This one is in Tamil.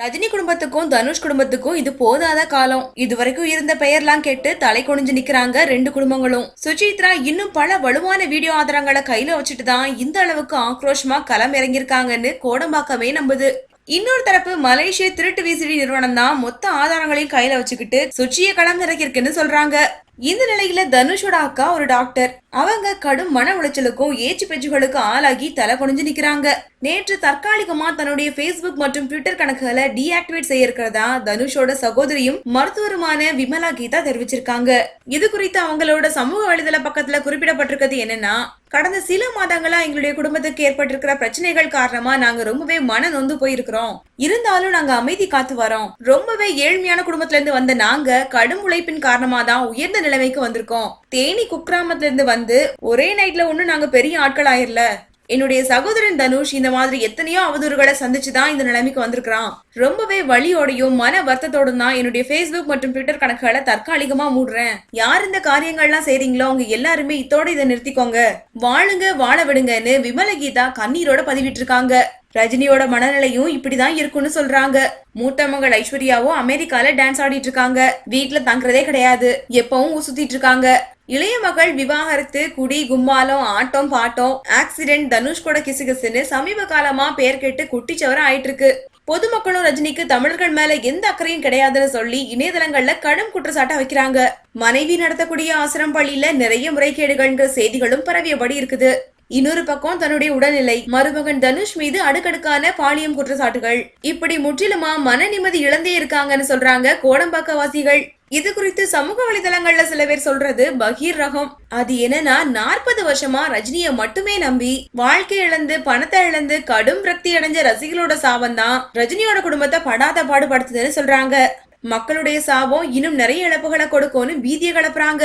ரஜினி குடும்பத்துக்கும் தனுஷ் குடும்பத்துக்கும் இது போதாத காலம். இதுவரைக்கும் இருந்த பெயர்லாம் கேட்டு தலை குனிஞ்சு நிக்கிறாங்க ரெண்டு குடும்பங்களும். சுஜித்ரா இன்னும் பல வலுவான வீடியோ ஆதாரங்களை கையில வச்சுட்டு தான் இந்த அளவுக்கு ஆக்ரோஷமா களம் இறங்கியிருக்காங்கன்னு கோடம்பாக்கமே நம்புது. இன்னொரு தரப்பு மலேசிய திருட்டு விசிடி நிறுவனம் தான் மொத்த ஆதாரங்களையும் கையில வச்சுக்கிட்டு சுச்சிய களம் இறக்கிருக்குன்னு சொல்றாங்க. இந்த நிலையில தனுஷோட அக்கா ஒரு டாக்டர். அவங்க கடும் மன உளைச்சலுக்கும் ஏச்சு பேச்சுகளுக்கு ஆளாகி தலை குனிஞ்சு நிக்கிறாங்க. நேற்று தற்காலிகமா தன்னுடைய ஃபேஸ்புக் மற்றும் ட்விட்டர் கணக்குகளை டீஆக்டிவேட் செய்ய இருக்கிறதா தனுஷோட சகோதரியும் மருத்துவருமான விமலா கீதா தெரிவிச்சிருக்காங்க. இது குறித்து அவங்களோட சமூக வலைதள பக்கத்துல குறிப்பிடப்பட்டிருக்கிறது என்னன்னா கடந்த சில மாதங்களா எங்களுடைய குடும்பத்துக்கு ஏற்பட்டிருக்கிற பிரச்சனைகள் காரணமா நாங்க ரொம்பவே மன நொந்து போயிருக்கிறோம். இருந்தாலும் நாங்க அமைதி காத்து வரோம். ரொம்பவே ஏழ்மையான குடும்பத்துல இருந்து வந்த நாங்க கடும் உழைப்பின் காரணமா தான் உயர்ந்த நிலைமைக்கு வந்திருக்கோம். தேனி குக்கிராமத்துல இருந்து வந்து ஒரே நைட்ல ஒண்ணு நாங்க பெரிய ஆட்கள் ஆயிரல. என்னுடைய சகோதரன் தனுஷ் இந்த மாதிரி எத்தனையோ அவதூறுகளை சந்திச்சு தான் இந்த நிலைமைக்கு வந்திருக்கிறான். ரொம்பவே வலியோடையும் மன வருத்தத்தோடும் தான் என்னுடைய ஃபேஸ்புக் மற்றும் ட்விட்டர் கணக்குகளை தற்காலிகமா மூடுறேன். யார் இந்த காரியங்கள்லாம் செய்றீங்களோ அவங்க எல்லாருமே இதோட இதை நிறுத்திக்கோங்க. வாழுங்க வாழ விடுங்கன்னு விமல கீதா கண்ணீரோட பதிவிட்டிருக்காங்க. ரஜினியோட மனநிலையும் இப்படிதான் இருக்கும்னு சொல்றாங்க. மூத்த மகள் ஐஸ்வர்யாவும் அமெரிக்கால டான்ஸ் ஆடிட்டு இருக்காங்க. வீட்டுல தங்குறதே கிடையாது. எப்பவும் சுத்திட்டு இருக்காங்க. இளைய மகள் விவாகரத்து குடி கும்மாலம் ஆட்டம் பாட்டம் ஆக்சிடென்ட் தனுஷ் கூட கிசுகிசுன்னு சமீப காலமா பேர் கேட்டு குட்டிச்சவரம் ஆயிட்டு இருக்கு. பொதுமக்களும் ரஜினிக்கு தமிழர்கள் மேல எந்த அக்கறையும் கிடையாதுன்னு சொல்லி இணையதளங்கள்ல கடும் குற்றச்சாட்டை வைக்கிறாங்க. மனைவி நடத்தக்கூடிய ஆசிரம் பள்ளியில நிறைய முறைகேடுகள்ங்கிற செய்திகளும் பரவியபடி இருக்குது. இன்னொரு பக்கம் தன்னுடைய உடல்நிலை மருமகன் தனுஷ் மீது அடுக்கடுக்கான பாலியம் குற்றச்சாட்டுகள். இப்படி முற்றிலுமா மன நிம்மதி இழந்தே இருக்காங்கன்னு சொல்றாங்க கோடம்பாக்கவாசிகள். இது குறித்து சமூக வலைதளங்கள்ல சில பேர் சொல்றது பகீர் ரகம். அது என்னன்னா நாற்பது வருஷமா ரஜினிய மட்டுமே நம்பி வாழ்க்கை இழந்து பணத்தை இழந்து கடும் விரக்தி அடைஞ்ச ரசிகளோட சாபம் தான் ரஜினியோட குடும்பத்தை படாத பாடுபடுத்துதுன்னு சொல்றாங்க. மக்களுடைய சாபம் இன்னும் நிறைய இழப்புகளை கொடுக்கும்னு பீதியை கிளப்புறாங்க.